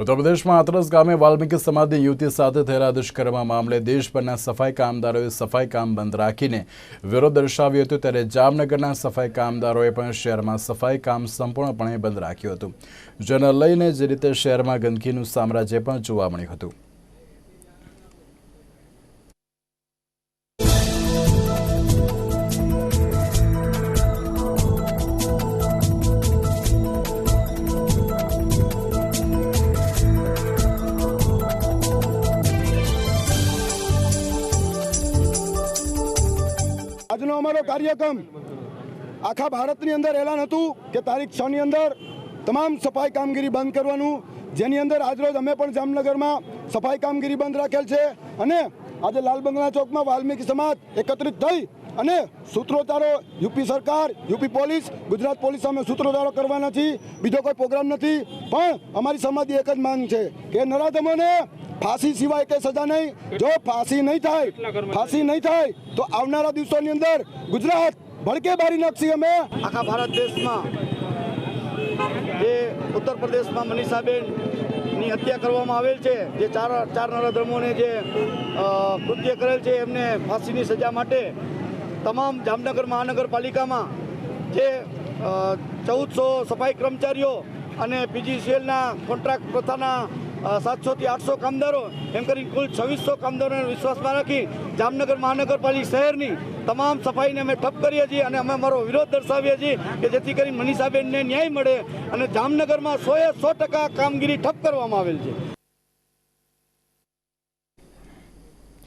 ઉત્તર પ્રદેશમાં આતરસ ગામે વાલ્મીકી સમાજની યુવતી સાથે થયેલા દુષ્કર્મ મામલે દેશભરના સફાઈ કામદારોએ સફાઈ કામ બંધ રાખીને વિરોધ દર્શાવ્યો હતો. ત્યારે જામનગરના સફાઈ કામદારોએ પણ શહેરમાં સફાઈ કામ સંપૂર્ણપણે બંધ રાખ્યું હતું. જેને લઈને જે રીતે શહેરમાં ગંદકીનું સામ્રાજ્ય પણ જોવા મળ્યું હતું. આજનો અમારો કાર્યક્રમ આખા ભારતની અંદર એલાન હતું કે તારીખ છ ની અંદર તમામ સફાઈ કામગીરી બંધ કરવાનું. જેની અંદર આજરોજ અમે પણ જામનગરમાં સફાઈ કામગીરી બંધ રાખેલ છે અને આજે લાલ બંગલા ચોકમાં વાલ્મીકી સમાજ એકત્રિત થઈ અને સૂત્રોચ્ચારો યુપી સરકાર, યુપી પોલીસ, ગુજરાત પોલીસ સામે સૂત્રોચ્ચારો કરવાના નથી. બીજો કોઈ પ્રોગ્રામ નથી. પણ અમારી સમાજની એક જ માંગ છે કે નરાધમોને ફાંસી સિવાય કઈ સજા નહીં. જો ફાંસી નહીં થાય ફાંસી નહીં થાય તો આવનારા દિવસોની અંદર ગુજરાત ભડકે બારી નાખશી અમે. આખા ભારત દેશમાં જે ઉત્તર પ્રદેશમાં મનીષાબેનની હત્યા કરવામાં આવેલ છે જે ચાર ચાર નરાધર્મોને જે કૃત્ય કરેલ છે એમને ફાંસીની સજા માટે તમામ જામનગર મહાનગરપાલિકામાં જે ચૌદસો સફાઈ કર્મચારીઓ અને પીજીસીએલના કોન્ટ્રાક્ટ પ્રથાના સાતસોથી આઠસો કામદારો, એમ કરી કુલ છવ્વીસો કામદારોને વિશ્વાસમાં રાખી જામનગર મહાનગરપાલિકા શહેરની તમામ સફાઈને અમે ઠપ કરીએ છીએ અને અમે અમારો વિરોધ દર્શાવીએ છીએ કે જેથી કરી મનીષાબેનને ન્યાય મળે અને જામનગરમાં સોએ સો ટકા કામગીરી ઠપ કરવામાં આવેલ છે.